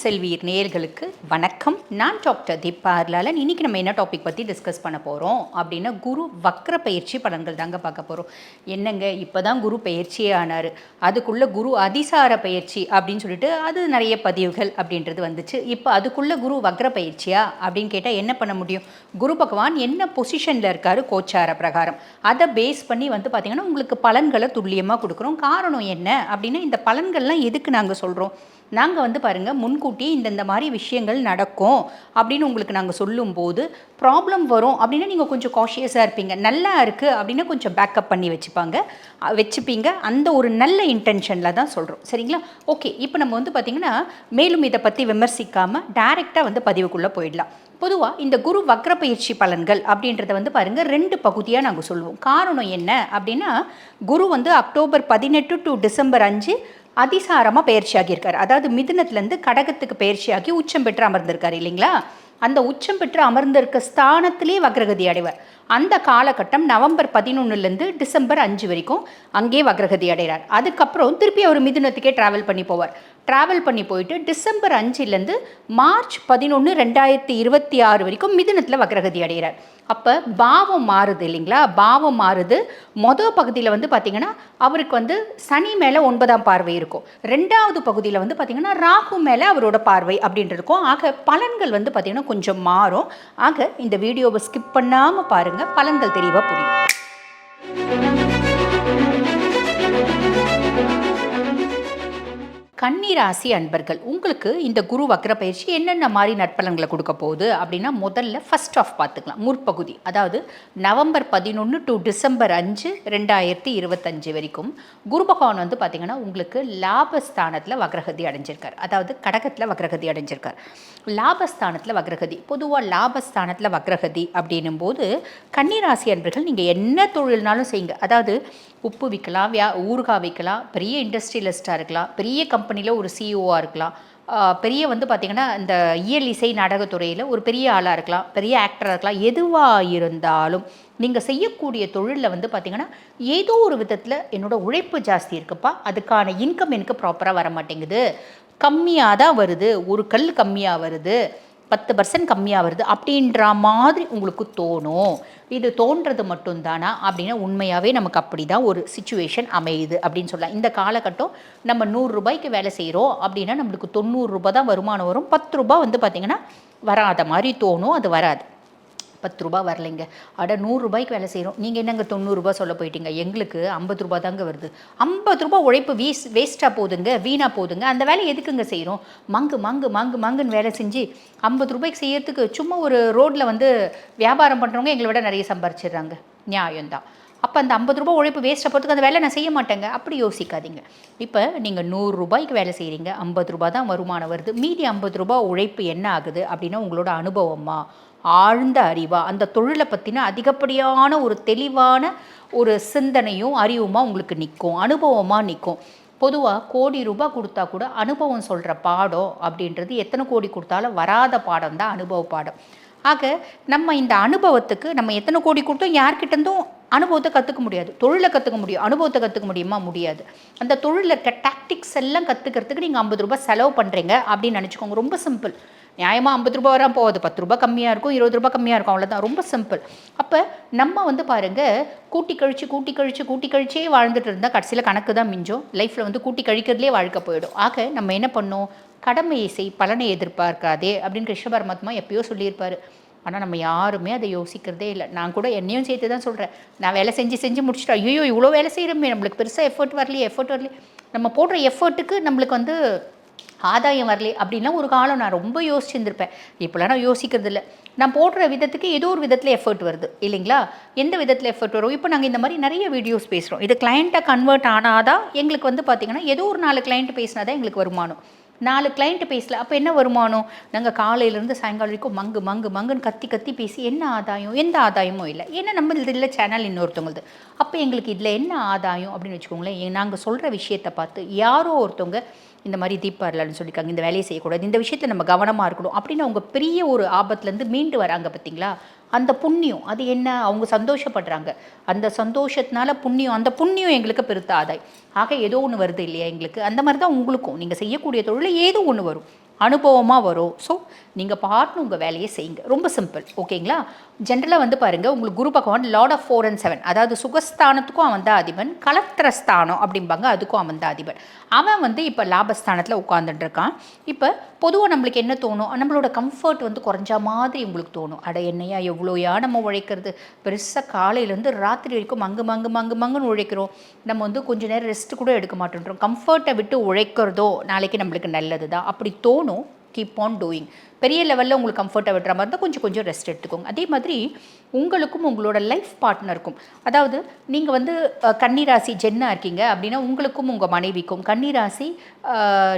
செல்வீர் நேயர்களுக்கு வணக்கம். நான் டாக்டர் தீபா அர்லாலன் இன்னைக்கு நம்ம என்ன டாபிக் பற்றி டிஸ்கஸ் பண்ண போகிறோம் அப்படின்னா குரு வக்ர பயிற்சி பலன்கள் தாங்க பார்க்க போகிறோம் என்னங்க? இப்போ தான் குரு பயிற்சியே ஆனார். அதுக்குள்ளே குரு அதிசார பயிற்சி அப்படின்னு சொல்லிட்டு அது நிறைய பதிவுகள் அப்படின்றது வந்துச்சு. இப்போ அதுக்குள்ளே குரு வக்ர பயிற்சியா அப்படின்னு கேட்டால் என்ன பண்ண முடியும்? குரு பகவான் என்ன பொசிஷனில் இருக்காரு? கோச்சார பிரகாரம். அதை பேஸ் பண்ணி வந்து பார்த்திங்கன்னா உங்களுக்கு பலன்களை துல்லியமாக கொடுக்குறோம். காரணம் என்ன? அப்படின்னா இந்த பலன்கள்லாம் எதுக்கு நாங்கள் சொல்கிறோம் நாங்கள் வந்து பாருங்கள் முன்கூட்டி இந்தந்த மாதிரி விஷயங்கள் நடக்கும் அப்படின்னு உங்களுக்கு நாங்கள் சொல்லும்போது ப்ராப்ளம் வரும் அப்படின்னா நீங்கள் கொஞ்சம் காஷியஸாக இருப்பீங்க. நல்லா இருக்குது அப்படின்னா கொஞ்சம் பேக்கப் பண்ணி வச்சுப்பாங்க. வச்சுப்பீங்க. அந்த ஒரு நல்ல இன்டென்ஷனில் தான் சொல்கிறோம் சரிங்களா? ஓகே இப்போ நம்ம வந்து பார்த்திங்கன்னா மேலும் இதை பற்றி விமர்சிக்காமல் டைரெக்டாக வந்து பதிவுக்குள்ளே போயிடலாம். பொதுவாக இந்த குரு வக்ர பயிற்சி பலன்கள் அப்படின்றத வந்து பாருங்கள் ரெண்டு பகுதியாக நாங்கள் சொல்லுவோம் காரணம் என்ன அப்படின்னா குரு வந்து அக்டோபர் பதினெட்டு டு டிசம்பர் அஞ்சு அதிசாரமாக பயிற்சி அதாவது மிதுனத்துலேருந்து கடகத்துக்கு பயிற்சியாகி உச்சம் பெற்று அமர்ந்திருக்காரு இல்லைங்களா? அந்த உச்சம் பெற்று அமர்ந்திருக்க ஸ்தானத்திலே வக்ரகதி அடைவார். அந்த காலகட்டம் நவம்பர் பதினொன்றுலேருந்து டிசம்பர் அஞ்சு வரைக்கும் அங்கே வக்ரகதி அடைகிறார். அதுக்கப்புறம் திருப்பி அவர் மிதுனத்துக்கே ட்ராவல் பண்ணி போவார். ட்ராவல் பண்ணி போயிட்டு டிசம்பர் அஞ்சுலேருந்து மார்ச் பதினொன்று ரெண்டாயிரத்தி இருபத்தி ஆறு வரைக்கும் மிதுனத்தில் வக்ரகதி அடைகிறார். அப்போ பாவம் மாறுது இல்லைங்களா? பாவம் மாறுது. மொதல் பகுதியில் வந்து பார்த்திங்கன்னா அவருக்கு வந்து சனி மேலே ஒன்பதாம் பார்வை இருக்கும். ரெண்டாவது பகுதியில் வந்து பார்த்திங்கன்னா ராகு மேலே அவரோட பார்வை அப்படின்ட்டு இருக்கும். ஆக பலன்கள் வந்து பார்த்திங்கன்னா கொஞ்சம் மாறும். ஆக இந்த வீடியோவை ஸ்கிப் பண்ணாமல் பாருங்கள் பலன்கள் தெளிவாக புரியும். கன்னிராசி அன்பர்கள் உங்களுக்கு இந்த குரு வக்ர பயிற்சி என்னென்ன மாதிரி நற்பலன்களை கொடுக்க போகுது அப்படின்னா முதல்ல ஃபர்ஸ்ட் ஆஃப் பார்த்துக்கலாம். முற்பகுதி அதாவது நவம்பர் பதினொன்று டு டிசம்பர் அஞ்சு ரெண்டாயிரத்தி இருபத்தஞ்சு வரைக்கும் குரு பகவான் வந்து பார்த்திங்கன்னா உங்களுக்கு லாபஸ்தானத்தில் வக்ரகதி அடைஞ்சிருக்கார். அதாவது கடகத்தில் வக்ரகதி அடைஞ்சிருக்கார். லாபஸ்தானத்தில் வக்ரகதி பொதுவாக லாபஸ்தானத்தில் வக்ரகதி அப்படின்னும் போது கன்னிராசி அன்பர்கள் நீங்கள் என்ன தொழில்னாலும் செய்யுங்க. அதாவது உப்பு விற்கலாம் வியா ஊறுகாய் விற்கலாம் பெரிய இண்டஸ்ட்ரியலிஸ்ட்டாக இருக்கலாம் பெரிய கம்பெனியில் ஒரு சிஇஓவாக இருக்கலாம். பெரிய வந்து பார்த்திங்கன்னா இந்த இயல் இசை நாடகத்துறையில் ஒரு பெரிய ஆளாக இருக்கலாம் பெரிய ஆக்டராக இருக்கலாம் எதுவாக இருந்தாலும் நீங்கள் செய்யக்கூடிய தொழிலில் வந்து பார்த்திங்கன்னா ஏதோ ஒரு விதத்தில் என்னோட உழைப்பு ஜாஸ்தி இருக்குப்பா அதுக்கான இன்கம் எனக்கு ப்ராப்பராக வர மாட்டேங்குது கம்மியாக தான் வருது ஒரு கல் கம்மியாக வருது. பத்து பர்சன்ட் கம்மியாக வருது அப்படின்ற மாதிரி உங்களுக்கு தோணும். இது தோன்றது மட்டும்தானா? அப்படின்னா உண்மையாகவே நமக்கு அப்படி தான் ஒரு சுச்சுவேஷன் அமையுது அப்படின்னு சொல்லலாம். இந்த காலகட்டம் நம்ம நூறுரூபாய்க்கு வேலை செய்கிறோம் அப்படின்னா நம்மளுக்கு தொண்ணூறுரூபா தான் வருமானம் வரும். பத்து ரூபாய் வந்து பார்த்திங்கன்னா வராத மாதிரி தோணும். அது வராது. பத்து ரூபா வரலைங்க. அட நூறுரூபாய்க்கு வேலை செய்கிறோம் நீங்கள் என்னங்க தொண்ணூறுரூபா சொல்ல போயிட்டீங்க? எங்களுக்கு ஐம்பது ரூபா தாங்க வருது. ஐம்பது ரூபா உழைப்பு வீஸ் வேஸ்ட்டாக போகுதுங்க வீணாக போகுதுங்க அந்த வேலையை எதுக்குங்க செய்கிறோம் மங்கு மங்கு மங்கு மங்குன்னு வேலை செஞ்சு ஐம்பது ரூபாய்க்கு செய்யறதுக்கு சும்மா ஒரு ரோட்டில் வந்து வியாபாரம் பண்ணுறவங்க எங்களை விட நிறைய சம்பாரிச்சிடுறாங்க. நியாயம்தான். அப்போ அந்த ஐம்பது ரூபாய் உழைப்பு வேஸ்ட்டாக போகிறதுக்கு அந்த வேலை நான் செய்ய மாட்டேங்க. அப்படி யோசிக்காதீங்க. இப்போ நீங்கள் நூறுரூபாய்க்கு வேலை செய்கிறீங்க ஐம்பது ரூபா தான் வருமானம் வருது. மீதி ஐம்பது ரூபாய் உழைப்பு என்ன ஆகுது அப்படின்னா உங்களோட அனுபவமா? ஆழ்ந்த அறிவா. அந்த தொழிலை பற்றின அதிகப்படியான ஒரு தெளிவான ஒரு சிந்தனையும் அறிவுமா உங்களுக்கு நிற்கும் அனுபவமாக நிற்கும் பொதுவாக கோடி ரூபாய் கொடுத்தா கூட அனுபவம் சொல்கிற பாடம் அப்படின்றது எத்தனை கோடி கொடுத்தாலும் வராத பாடம் தான் அனுபவ பாடம். ஆக நம்ம இந்த அனுபவத்துக்கு நம்ம எத்தனை கோடி கொடுத்தோம் யார்கிட்டேருந்தும் அனுபவத்தை கற்றுக்க முடியாது. தொழிலை கற்றுக்க முடியும். அனுபவத்தை கற்றுக்க முடியுமா? முடியாது. அந்த தொழிலில் இருக்க டாக்டிக்ஸ் எல்லாம் கற்றுக்கிறதுக்கு நீங்கள் ஐம்பது ரூபாய் செலவு பண்ணுறீங்க அப்படின்னு நினச்சிக்கோங்க. ரொம்ப சிம்பிள் நியாயமாக ஐம்பது ரூபா வராமல் போகுது. பத்து ரூபா கம்மியாக இருக்கும் இருபது ரூபா கம்மியாக இருக்கும். அவ்வளோதான் ரொம்ப சிம்பிள் அப்போ நம்ம வந்து பாருங்கள் கூட்டி கழிச்சு கூட்டி கழிச்சு கூட்டி கழிச்சே வாழ்ந்துட்டு இருந்தால் கடைசியில் கணக்கு தான் மிஞ்சும். லைஃப்பில் வந்து கூட்டி கழிக்கிறதுலே வாழ்க்கை போயிடும். ஆக நம்ம என்ன பண்ணோம் கடமையை செய் பலனை எதிர்பார்க்காதே அப்படின்னு கிருஷ்ண பரமாத்மா எப்பயோ சொல்லியிருப்பார். ஆனால் நம்ம யாருமே அதை யோசிக்கிறதே இல்லை. நான் கூட என்னையும் சேர்த்து தான் சொல்கிறேன் நான் வேலை செஞ்சு செஞ்சு முடிச்சுட்டேன் ஐயோ இவ்வளோ வேலை செய்கிறோமே நம்மளுக்கு பெருசாக எஃபர்ட் வரலையே எஃபர்ட் வரலையே. நம்ம போடுற எஃபர்ட்டுக்கு நம்மளுக்கு வந்து ஆதாயம் வரலே அப்படின்லாம் ஒரு காலம் நான் ரொம்ப யோசிச்சுருந்துருப்பேன். இப்போலாம் நான் யோசிக்கிறது இல்லை நான் போடுற விதத்துக்கு ஏதோ ஒரு விதத்தில் எஃபர்ட் வருது. இல்லைங்களா? எந்த விதத்தில் எஃபர்ட் வரும்? இப்போ நாங்கள் இந்த மாதிரி நிறைய வீடியோஸ் பேசுகிறோம் இது கிளைண்ட்டை கன்வெர்ட் ஆனாதான் எங்களுக்கு வந்து பார்த்திங்கன்னா ஏதோ ஒரு நாலு கிளைண்ட் பேசினா தான் எங்களுக்கு வருமானம். நாலு கிளைண்ட் பேசல அப்போ என்ன வருமானம்? நாங்கள் காலையிலேருந்து சாயங்காலம் வரைக்கும் மங்கு மங்கு மங்குன்னு கத்தி கத்தி பேசி என்ன ஆதாயம்? எந்த ஆதாயமும் இல்லை. ஏன்னா நம்ம இதில் சேனல் இன்னொருத்தவங்களுது. அப்போ எங்களுக்கு இதில் என்ன ஆதாயம் அப்படின்னு வச்சுக்கோங்களேன் நாங்கள் சொல்கிற விஷயத்தை பார்த்து யாரோ ஒருத்தவங்க இந்த மாதிரி தீபாவளின்னு சொல்லியிருக்காங்க இந்த வேலையை செய்யக்கூடாது இந்த விஷயத்தில் நம்ம கவனமாக இருக்கணும் அப்படின்னு அவங்க பெரிய ஒரு ஆபத்துலேருந்து மீண்டு வராங்க பார்த்தீங்களா? அந்த புண்ணியம் அது என்ன? அவங்க சந்தோஷப்படுறாங்க. அந்த சந்தோஷத்தினால புண்ணியம் அந்த புண்ணியம் எங்களுக்கு பெருத்த ஆதாயம் ஆக ஏதோ ஒன்று வருது இல்லையா எங்களுக்கு? அந்த மாதிரி தான் உங்களுக்கும். நீங்கள் செய்யக்கூடிய தொழில் ஏதோ ஒன்று வரும். அனுபவமாக வரும். ஸோ நீங்கள் பாட்டுன்னு உங்கள் வேலையை செய்யுங்க. ரொம்ப சிம்பிள் ஓகேங்களா? ஜென்ரலாக வந்து பாருங்கள் உங்களுக்கு குரு பகவான் lord of four and seven அதாவது சுகஸ்தானத்துக்கும் அவன் தான் அதிபன் கலத்திரஸ்தானம் அப்படிம்பாங்க அதுக்கும் அவன் தான் அதிபன். அவன் வந்து இப்போ லாபஸ்தானத்தில் உட்காந்துட்டு இருக்கான் இப்போ பொதுவாக நம்மளுக்கு என்ன தோணும்? நம்மளோட கம்ஃபர்ட் வந்து குறைஞ்ச மாதிரி உங்களுக்கு தோணும். அட என்னையா எவ்வளோயா நம்ம உழைக்கிறது? பெருசாக காலையிலேருந்து ராத்திரி வரைக்கும் மங்கு மங்கு மங்கு மங்குன்னு உழைக்கிறோம். நம்ம வந்து கொஞ்ச நேரம் ரெஸ்ட் கூட எடுக்க மாட்டேன்றோம். கம்ஃபர்ட்டை விட்டு உழைக்கிறதோ நாளைக்கு நம்மளுக்கு நல்லது தான் அப்படி தோணும் கீப் ஆன் டூயிங் பெரிய லெவலில் உங்களுக்கு கம்ஃபர்ட்டை விடுற மாதிரி இருந்தால் கொஞ்சம் கொஞ்சம் ரெஸ்ட் எடுத்துக்கோங்க. அதே மாதிரி உங்களுக்கும் உங்களோட லைஃப் பார்ட்னருக்கும் அதாவது நீங்கள் வந்து கன்னிராசி ஜென்னாக இருக்கீங்க அப்படின்னா உங்களுக்கும் உங்கள் மனைவிக்கும் கன்னிராசி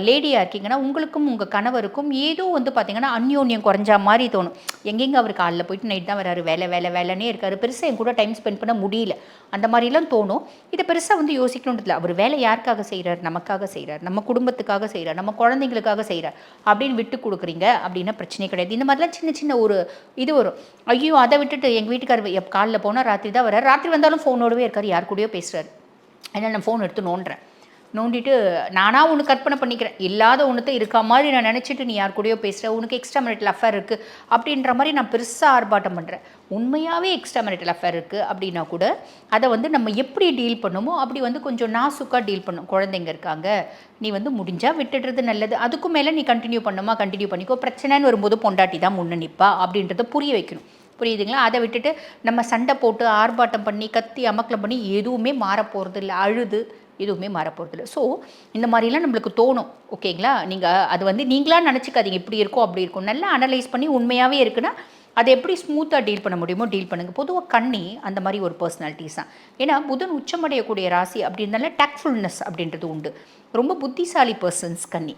லேடியாக இருக்கீங்கன்னா உங்களுக்கும் உங்கள் கணவருக்கும் ஏதோ வந்து பார்த்தீங்கன்னா அந்யோன்யம் குறைஞ்சா மாதிரி தோணும். எங்கெங்க அவர் காலைல போயிட்டு நைட் தான் வராரு வேலை வேலை வேலைன்னே இருக்காரு. பெருசாக என் கூட டைம் ஸ்பெண்ட் பண்ண முடியல. அந்த மாதிரிலாம் தோணும். இதை பெருசாக வந்து யோசிக்கணுன்றதுல அவர் வேலை யாருக்காக செய்கிறார் நமக்காக செய்கிறார் நம்ம குடும்பத்துக்காக செய்கிறார் நம்ம குழந்தைங்களுக்காக செய்கிறார் அப்படின்னு விட்டு கொடுக்குறீங்க அப்படின்னா பிரச்சனை கிடையாது. இந்த மாதிரிலாம் சின்ன சின்ன ஒரு இது வரும். ஐயோ அதை விட்டுட்டு எங்கள் வீட்டுக்காரர் எப் காலில் போனால் ராத்திரி தான் வர்றார். ராத்திரி வந்தாலும் ஃபோனோடவே இருக்கார். யார் கூடயோ பேசுகிறார் அதனால் நான் ஃபோன் எடுத்து நோண்டுறேன். நோண்டிட்டு நானாக ஒன்று கற்பனை பண்ணிக்கிறேன். இல்லாத ஒன்றுத்த இருக்கா மாதிரி நான் நினச்சிட்டு நீ யார் கூடயோ பேசுகிற உனக்கு எக்ஸ்ட்ரா மெரிட்டல் அஃபேர் இருக்குது அப்படின்ற மாதிரி நான் பெருசாக ஆர்ப்பாட்டம் பண்ணுறேன் உண்மையாகவே எக்ஸ்ட்ரா மெரிட்டல் அஃபேர் இருக்குது அப்படின்னா கூட அதை வந்து நம்ம எப்படி டீல் பண்ணுமோ அப்படி வந்து கொஞ்சம் நாசுக்காக டீல் பண்ணும். குழந்தைங்க இருக்காங்க. நீ வந்து முடிஞ்சால் விட்டுடுறது நல்லது. அதுக்கும் மேலே நீ கண்டினியூ பண்ணுமா கண்டினியூ பண்ணிக்கோ. பிரச்சனைன்னு வரும்போது பொண்டாட்டி தான் முன்ன நிற்பா அப்படின்றத புரிய வைக்கணும். புரியுதுங்களா? அதை விட்டுட்டு நம்ம சண்டை போட்டு ஆர்ப்பாட்டம் பண்ணி கத்தி அமக்கலம் பண்ணி எதுவுமே மாறப் போகிறது இல்லை அழுது எதுவுமே மாறப் இல்லை ஸோ இந்த மாதிரிலாம் நம்மளுக்கு தோணும். ஓகேங்களா நீங்கள் அது வந்து நீங்களாக நினச்சிக்காதீங்க. இப்படி இருக்கும் அப்படி இருக்கும். நல்லா அனலைஸ் பண்ணி உண்மையாகவே இருக்குன்னா அதை எப்படி ஸ்மூத்தாக டீல் பண்ண முடியுமோ டீல் பண்ணுங்கள் பொதுவாக கண்ணி அந்த மாதிரி ஒரு பர்சனாலிட்டிஸ் தான். ஏன்னா புதன் உச்சமடையக்கூடிய ராசி அப்படின்றனால டக்ஃபுல்னஸ் அப்படின்றது உண்டு. ரொம்ப புத்திசாலி பர்சன்ஸ் கண்ணி.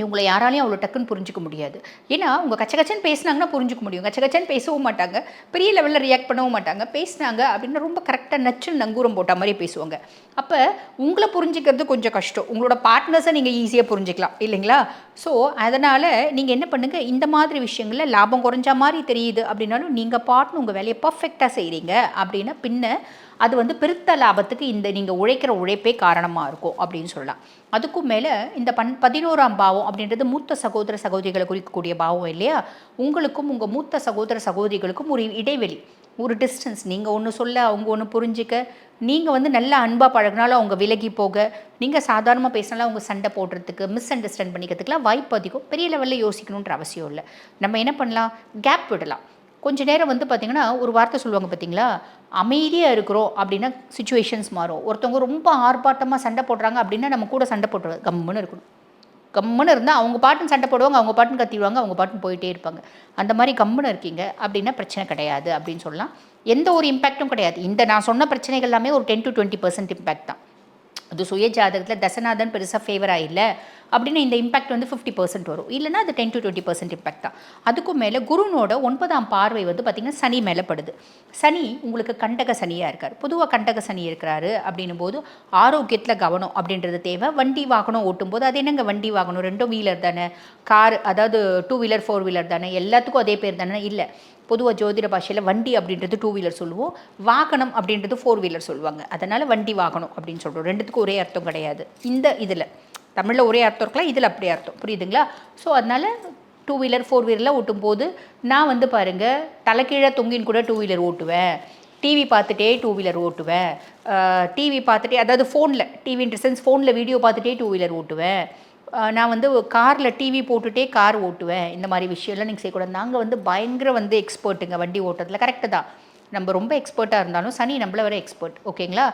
இவங்களை யாராலையும் அவ்வளோ டக்குன்னு புரிஞ்சிக்க முடியாது. ஏன்னா உங்கள் கச்ச பேசினாங்கன்னா புரிஞ்சிக்க முடியும். கச்சகச்சன் பேசவும் மாட்டாங்க. பெரிய லெவலில் ரியாக்ட் பண்ணவும் மாட்டாங்க. பேசுனாங்க அப்படின்னு ரொம்ப கரெக்டாக நச்சு நங்கூரம் போட்ட மாதிரி பேசுவாங்க. அப்போ உங்களை புரிஞ்சுக்கிறது கொஞ்சம் கஷ்டம். உங்களோட பார்ட்னர்ஸை நீங்கள் ஈஸியாக புரிஞ்சுக்கலாம். இல்லைங்களா? ஸோ அதனால் நீங்கள் என்ன பண்ணுங்கள் இந்த மாதிரி விஷயங்களில் லாபம் குறைஞ்ச மாதிரி தெரியுது அப்படின்னாலும் நீங்கள் பாட்னு உங்கள் வேலையை பர்ஃபெக்டாக செய்கிறீங்க அப்படின்னா பின்ன அது வந்து பெருத்த லாபத்துக்கு இந்த நீங்கள் உழைக்கிற உழைப்பே காரணமாக இருக்கும் அப்படின்னு சொல்லலாம். அதுக்கும் மேலே இந்த பன் பதினோராம் பாவம் அப்படின்றது மூத்த சகோதர சகோதரிகளை குறிக்கக்கூடிய பாவம் இல்லையா? உங்களுக்கும் உங்கள் மூத்த சகோதர சகோதரிகளுக்கும் ஒரு இடைவெளி ஒரு டிஸ்டன்ஸ் நீங்கள் ஒன்று சொல்ல அவங்க ஒன்று புரிஞ்சிக்க நீங்கள் வந்து நல்லா அன்பாக பழகினாலும் அவங்க விலகி போக நீங்கள் சாதாரணமாக பேசினாலும் அவங்க சண்டை போடுறதுக்கு மிஸ் அண்டர்ஸ்டாண்ட் பண்ணிக்கிறதுக்குலாம் வாய்ப்பு அதிகம். பெரிய லெவலில் யோசிக்கணுன்ற அவசியம் இல்லை. நம்ம என்ன பண்ணலாம்? கேப் விடலாம். கொஞ்ச நேரம் வந்து பார்த்திங்கன்னா ஒரு வார்த்தை சொல்லுவாங்க பார்த்தீங்களா அமைதியாக இருக்கிறோம் அப்படின்னா சுச்சுவேஷன்ஸ் மாறும். ஒருத்தவங்க ரொம்ப ஆர்ப்பாட்டமாக சண்டை போடுறாங்க அப்படின்னா நம்ம கூட சண்டை போட்டு கம்முன்னு இருக்கணும். கம்முன்னு இருந்தால் அவங்க பாட்டுன்னு சண்டை போடுவாங்க அவங்க பாட்டுன்னு கத்திடுவாங்க அவங்க பாட்டுன்னு போயிட்டே இருப்பாங்க. அந்த மாதிரி கம்முன்னு இருக்கீங்க அப்படின்னா பிரச்சனை கிடையாது அப்படின்னு சொல்லலாம். எந்த ஒரு இம்பேக்ட்டும் கிடையாது. இந்த நான் சொன்ன பிரச்சனைகள் எல்லாமே ஒரு ten to twenty percent impact தான். அது சுய ஜாதகத்தில் தசநாதன் பெருசாக ஃபேவராக இல்லை. அப்படின்னு இந்த இம்பாக்ட் வந்து ஃபிஃப்டி பர்சன்ட் வரும். இல்லைனா அது ten to twenty percent impact தான். அதுக்கும் மேலே குருனோட ஒன்பதாம் பார்வை வந்து பார்த்திங்கன்னா சனி மேலே படுது. சனி உங்களுக்கு கண்டக சனியாக இருக்கார். பொதுவாக கண்டக சனி இருக்கிறாரு அப்படின்னும் போது ஆரோக்கியத்தில் கவனம் அப்படின்றது தேவை. வண்டி வாகனம் ஓட்டும்போது அது என்னங்க வண்டி வாகனம்? ரெண்டும் வீலர் தானே? கார் அதாவது டூ வீலர் ஃபோர் வீலர் தானே? எல்லாத்துக்கும் அதே பேர் தானே? இல்லை. பொதுவாக ஜோதிட பாஷையில் வண்டி அப்படின்றது டூ வீலர் சொல்லுவோம். வாகனம் அப்படின்றது ஃபோர் வீலர் சொல்லுவாங்க. அதனால் வண்டி வாகனம் அப்படின்னு சொல்கிறோம் ரெண்டுத்துக்கும் ஒரே அர்த்தம் கிடையாது. இந்த இதில். தமிழில் ஒரே அர்த்தம் இருக்கலாம் இதில் அப்படியே அர்த்தம். புரியுதுங்களா? ஸோ அதனால் டூ வீலர் ஃபோர் வீலரில் ஓட்டும் போது நான் வந்து பாருங்கள் தலைக்கீழே தொங்கின்னு கூட டூ வீலர் ஓட்டுவேன். டிவி பார்த்துட்டே டூ வீலர் ஓட்டுவேன். டிவி பார்த்துட்டே அதாவது ஃபோனில் டிவின்ற சென்ஸ் ஃபோனில் வீடியோ பார்த்துட்டே டூ வீலர் ஓட்டுவேன். நான் வந்து காரில் டிவி போட்டுகிட்டே கார் ஓட்டுவேன். இந்த மாதிரி விஷயம்லாம் நீங்கள் செய்யக்கூடாது. நாங்கள் வந்து பயங்கர வந்து எக்ஸ்பர்ட்டுங்க வண்டி ஓட்டுறதுல. கரெக்டு தான். நம்ம ரொம்ப எக்ஸ்பர்ட்டாக இருந்தாலும் சனி நம்மள வர எக்ஸ்பர்ட் ஓகேங்களா?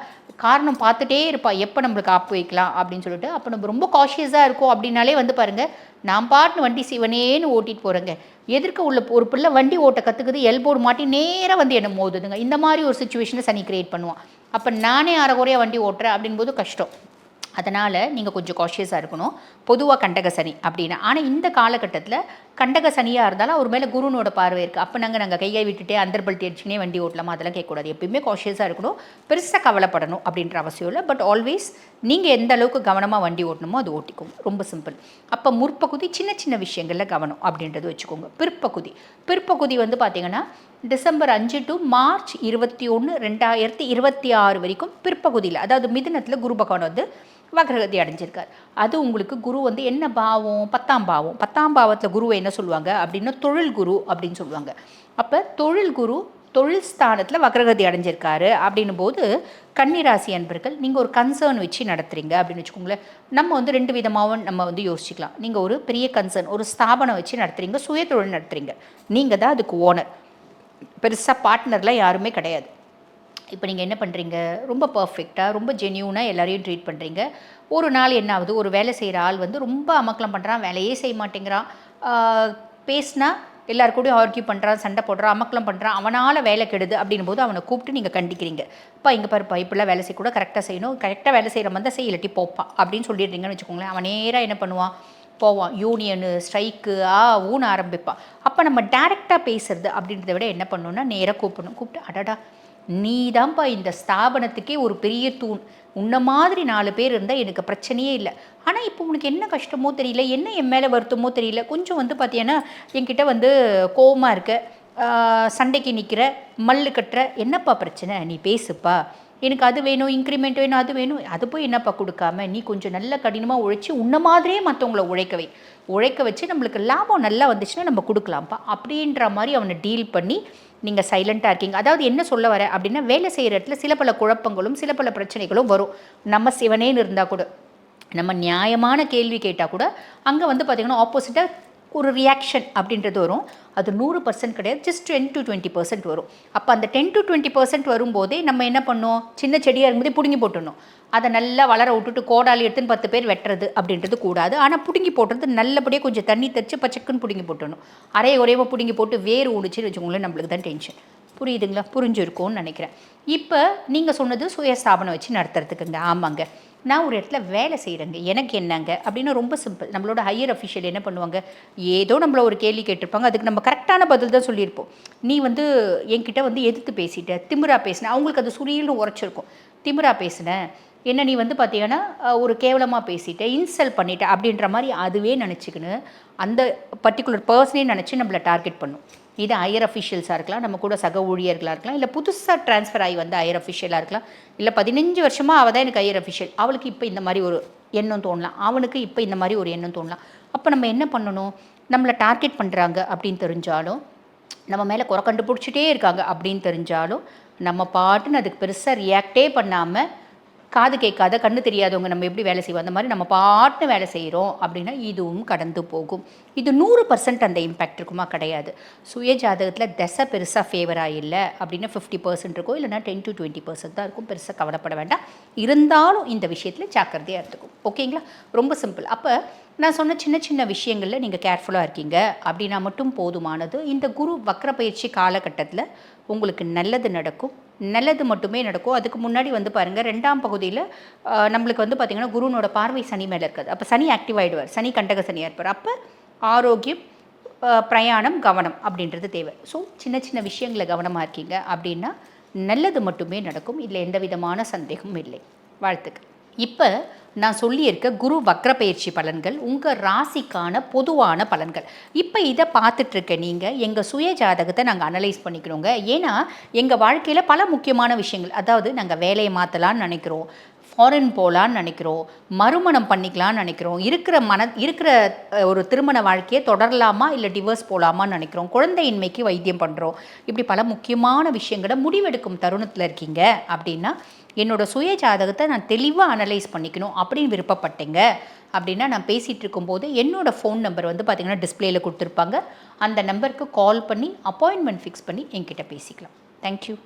காரணம் பார்த்துட்டே இருப்பா. எப்போ நம்மளுக்கு ஆப்பு வைக்கலாம் அப்படின்னு சொல்லிட்டு. அப்போ நம்ம ரொம்ப காஷியஸாக இருக்கோம் அப்படின்னாலே வந்து பாருங்கள் நான் பாட்டுன்னு வண்டி சிவனேன்னு ஓட்டிட்டு போகிறேங்க எதிர்க்க உள்ள ஒரு பிள்ளை வண்டி ஓட்ட கற்றுக்குது எல்போர்டு மாட்டி நேராக வந்து என்ன மோதுதுங்க. இந்த மாதிரி ஒரு சுச்சுவேஷனை சனி கிரியேட் பண்ணுவான். அப்போ நானே அரைகுறையாக வண்டி ஓட்டுறேன் அப்படின்போது கஷ்டம். அதனால் நீங்கள் கொஞ்சம் காஷியஸாக இருக்கணும். பொதுவாக கண்டக சனி அப்படின்னா. ஆனால் இந்த காலகட்டத்தில் கண்டக சனியாக இருந்தாலும் அவர் மேலே குருனோட பார்வை இருக்குது அப்போ நாங்கள் நாங்கள் கையை விட்டுட்டே அந்தர்பல்ட்டி அடிச்சுனே வண்டி ஓட்டலாமா? அதெல்லாம் கேட்கக்கூடாது. எப்பயுமே காஷியஸாக இருக்கணும். பெருசாக கவலைப்படணும் அப்படின்ற அவசியம் இல்லை. பட் ஆல்வேஸ் நீங்கள் எந்த அளவுக்கு கவனமாக வண்டி ஓட்டணுமோ அது ஓட்டிக்கோங்க. ரொம்ப சிம்பிள். அப்போ முற்பகுதி சின்ன சின்ன விஷயங்களில் கவனம் அப்படின்றது வச்சுக்கோங்க. பிற்பகுதி. பிற்பகுதி வந்து பார்த்தீங்கன்னா டிசம்பர் அஞ்சு டு மார்ச் இருபத்தி ஒன்று ரெண்டாயிரத்தி இருபத்தி ஆறு வரைக்கும் பிற்பகுதியில் அதாவது மிதினத்தில் குரு பகவான் வந்து வக்ரகதி அடைஞ்சிருக்கார். அது உங்களுக்கு குரு வந்து என்ன பாவம்? பத்தாம் பாவம். பத்தாம் பாவத்தில் குருவை என்ன சொல்லுவாங்க? அப்படின்னா தொழில் குரு அப்படின்னு சொல்லுவாங்க. அப்போ தொழில் குரு தொழில் ஸ்தானத்தில் வக்ரகதி அடைஞ்சிருக்காரு. அப்படின்னும் போது கன்னிராசி அன்பர்கள் நீங்கள் ஒரு கன்சர்ன் வச்சு நடத்துறீங்க. அப்படின்னு வச்சுக்கோங்களேன் நம்ம வந்து ரெண்டு விதமாகவும் நம்ம வந்து யோசிச்சுக்கலாம். நீங்கள் ஒரு பெரிய கன்சர்ன் ஒரு ஸ்தாபனம் வச்சு நடத்துறீங்க சுய தொழில் நடத்துகிறீங்க நீங்கள் தான் அதுக்கு ஓனர் பெருசாக பார்ட்னர்லாம் யாருமே கிடையாது. இப்போ நீங்கள் என்ன பண்ணுறீங்க ரொம்ப பர்ஃபெக்டாக ரொம்ப ஜென்யூனாக எல்லாரையும் ட்ரீட் பண்ணுறீங்க ஒரு நாள் என்ன ஆகுது? ஒரு வேலை செய்கிற ஆள் வந்து ரொம்ப அமக்கலம் பண்ணுறான் வேலையே செய்ய மாட்டேங்கிறான். பேசினா எல்லார் கூடயும் ஆர்கியூ பண்ணுறான் சண்டை போடுறான் அமக்கலம் பண்ணுறான் அவனால் வேலை கெடுது அப்படின் போது அவனை கூப்பிட்டு நீங்கள் கண்டிக்கிறீங்க. இப்போ இங்கே பாருப்பா இப்படிலாம் வேலை செய்ய கூட கரெக்டாக செய்யணும். கரெக்டாக வேலை செய்கிற மாதிரி செய் இல்லாட்டி போப்பா அப்படின்னு சொல்லிடுறீங்கன்னு வச்சுக்கோங்களேன். அவன் நேராக என்ன பண்ணுவான்? போவான். யூனியனு ஸ்ட்ரைக்கு ஆ ஊன ஆரம்பிப்பான். அப்போ நம்ம டேரெக்டாக பேசுறது அப்படின்றத விட என்ன பண்ணணும்னா நேராக கூப்பிடணும். கூப்பிட்டு அடடா நீ தான்ப்பா இந்த ஸ்தாபனத்துக்கே ஒரு பெரிய தூண். உன்ன மாதிரி நாலு பேர் இருந்தால் எனக்கு பிரச்சனையே இல்லை. ஆனால் இப்போ உனக்கு என்ன கஷ்டமோ தெரியல என்ன என் மேலே வருத்தமோ தெரியல கொஞ்சம் வந்து பார்த்தீங்கன்னா என்கிட்ட வந்து கோவமாக இருக்க சண்டைக்கு நிற்கிற மல்லு கட்டுற என்னப்பா பிரச்சனை? நீ பேசுப்பா. எனக்கு அது வேணும் இன்க்ரிமெண்ட் வேணும் அது வேணும் அது போய் என்னப்பா கொடுக்காம நீ கொஞ்சம் நல்ல கடினமாக உழைச்சி உன்ன மாதிரியே மற்றவங்கள உழைக்கவே உழைக்க வச்சு நம்மளுக்கு லாபம் நல்லா வந்துச்சுன்னா நம்ம கொடுக்கலாம்ப்பா. அப்படின்ற மாதிரி அவனை டீல் பண்ணி நீங்கள் சைலண்ட்டாக இருக்கீங்க. அதாவது என்ன சொல்ல வர அப்படின்னா வேலை செய்கிற இடத்துல சில பல குழப்பங்களும் சில பல பிரச்சனைகளும் வரும். நம்ம சிவனேன்னு இருந்தால் கூட நம்ம நியாயமான கேள்வி கேட்டால் கூட அங்கே வந்து பார்த்திங்கன்னா ஆப்போசிட்டாக ஒரு ரியாக்ஷன் அப்படின்றது வரும். அது நூறு பர்சன்ட் கிடையாது just ten to twenty percent வரும். அப்போ அந்த டென் டு டுவெண்ட்டி பர்சன்ட் வரும்போதே நம்ம என்ன பண்ணோம் சின்ன செடியாக இருக்கும்போதே பிடுங்கி போட்டுடணும். அதை நல்லா வளர விட்டுட்டு கோடாலி எடுத்துன்னு பத்து பேர் வெட்டுறது அப்படின்றது கூடாது. ஆனால் பிடுங்கி போட்டுறது நல்லபடியாக கொஞ்சம் தண்ணி தச்சு பச்சக்குன்னு பிடுங்கி போட்டுடணும். அரைய ஒரேவா பிடுங்கி போட்டு வேர் ஓடிச்சுன்னு வச்சுக்கோங்களேன் நம்மளுக்கு தான் டென்ஷன் புரியுதுங்களா? புரிஞ்சிருக்கும்னு நினைக்கிறேன். இப்போ நீங்கள் சொன்னது சுயஸ்தாபனம் வச்சு நடத்துறதுக்குங்க. ஆமாங்க. நான் ஒரு இடத்துல வேலை செய்கிறேங்க எனக்கு என்னங்க? அப்படின்னு ரொம்ப சிம்பிள் நம்மளோட ஹையர் அஃபிஷியல் என்ன பண்ணுவாங்க? ஏதோ நம்மளை ஒரு கேள்வி கேட்டிருப்பாங்க. அதுக்கு நம்ம கரெக்டான பதில் தான் சொல்லியிருப்போம். நீ வந்து என்கிட்ட வந்து எதிர்த்து பேசிட்ட திமிரா பேசின அவங்களுக்கு அது சுரியல்னு உரைச்சிருக்கும். திமிரா பேசின என்ன நீ வந்து பார்த்தீங்கன்னா ஒரு கேவலமாக பேசிட்ட இன்சல்ட் பண்ணிட்ட அப்படின்ற மாதிரி அதுவே நினச்சிக்கின்னு அந்த பர்டிகுலர் பர்சனே நினச்சி நம்மளை டார்கெட் பண்ணும். இது ஹையர் அஃபிஷியல்ஸாக இருக்கலாம் நம்ம கூட சக ஊழியர்களாக இருக்கலாம் இல்லை புதுசாக ட்ரான்ஸ்ஃபர் ஆகி வந்து ஐயர் அஃபிஷியலாக இருக்கலாம் இல்லை பதினஞ்சு வருஷமாக அவள் தான் எனக்கு ஐயர் அஃபிஷியல் அவளுக்கு இப்போ இந்த மாதிரி ஒரு எண்ணம் தோணலாம். அவனுக்கு இப்போ இந்த மாதிரி ஒரு எண்ணம் தோணலாம். அப்போ நம்ம என்ன பண்ணணும்? நம்மளை டார்கெட் பண்ணுறாங்க அப்படின்னு தெரிஞ்சாலும் நம்ம மேலே குறை கண்டுபிடிச்சிட்டே இருக்காங்க அப்படின்னு தெரிஞ்சாலும் நம்ம பாட்டுன்னு அதுக்கு பெருசாக ரியாக்டே பண்ணாமல் காது கேட்காத கண்ணு தெரியாதவங்க நம்ம எப்படி வேலை செய்வோம்? அந்த மாதிரி நம்ம பாட்டு வேலை செய்கிறோம் அப்படின்னா இதுவும் கடந்து போகும். இது நூறு பர்சன்ட் அந்த இம்பேக்ட் இருக்குமா? கிடையாது. சுய ஜாதகத்தில் தசை பெருசாக ஃபேவராக இல்லை அப்படின்னா ஃபிஃப்டி பர்சன்ட் இருக்கும் இல்லைனா டென் டு டுவெண்ட்டி பர்சன்ட் தான் இருக்கும். பெருசாக கவலைப்பட வேண்டாம். இருந்தாலும் இந்த விஷயத்தில் ஜாக்கிரதையாக இருந்துக்கும் ஓகேங்களா? ரொம்ப சிம்பிள் அப்போ நான் சொன்ன சின்ன சின்ன விஷயங்களில் நீங்கள் கேர்ஃபுல்லாக இருக்கீங்க. அப்படின்னா மட்டும் போதுமானது. இந்த குரு வக்ர பயிற்சி காலகட்டத்தில் உங்களுக்கு நல்லது நடக்கும். நல்லது மட்டுமே நடக்கும். அதுக்கு முன்னாடி வந்து பாருங்கள் ரெண்டாம் பகுதியில் நம்மளுக்கு வந்து பார்த்திங்கன்னா குருனோட பார்வை சனி மேலே இருக்காது. அப்போ சனி ஆக்டிவ் ஆகிடுவார் சனி கண்டக சனியாக இருப்பார் அப்போ ஆரோக்கியம் பிரயாணம் கவனம் அப்படின்றது தேவை. ஸோ சின்ன சின்ன விஷயங்களை கவனமாக இருக்கீங்க அப்படின்னா நல்லது மட்டுமே நடக்கும். இதில் எந்த விதமான சந்தேகமும் இல்லை. வாழ்த்துக்கள். இப்போ நான் சொல்லியிருக்க குரு வக்ர பயிற்சி பலன்கள் உங்கள் ராசிக்கான பொதுவான பலன்கள். இப்போ இதை பார்த்துட்ருக்க நீங்கள் எங்கள் சுய ஜாதகத்தை நாங்கள் அனலைஸ் பண்ணிக்கிறோங்க. ஏன்னா எங்கள் வாழ்க்கையில் பல முக்கியமான விஷயங்கள் அதாவது நாங்கள் வேலையை மாற்றலான்னு நினைக்கிறோம். ஃபாரின் போகலான்னு நினைக்கிறோம். மறுமணம் பண்ணிக்கலாம்னு நினைக்கிறோம். இருக்கிற மன இருக்கிற ஒரு திருமண வாழ்க்கையை தொடரலாமா? இல்லை டிவோர்ஸ் போகலாமான்னு நினைக்கிறோம். குழந்தையின்மைக்கு வைத்தியம் பண்ணுறோம் இப்படி பல முக்கியமான விஷயங்களை முடிவெடுக்கும் தருணத்தில் இருக்கீங்க அப்படின்னா என்னோட சுய ஜாதகத்தை நான் தெளிவாக அனலைஸ் பண்ணிக்கணும் அப்படின்னு விருப்பப்பட்டேங்க. அப்படின்னா நான் பேசிகிட்டு இருக்கும்போது என்னோடய ஃபோன் நம்பர் வந்து பார்த்திங்கன்னா டிஸ்பிளேயில் கொடுத்துருப்பாங்க. அந்த நம்பருக்கு கால் பண்ணி அப்பாயின்மெண்ட் ஃபிக்ஸ் பண்ணி என்கிட்ட பேசிக்கலாம். தேங்க்யூ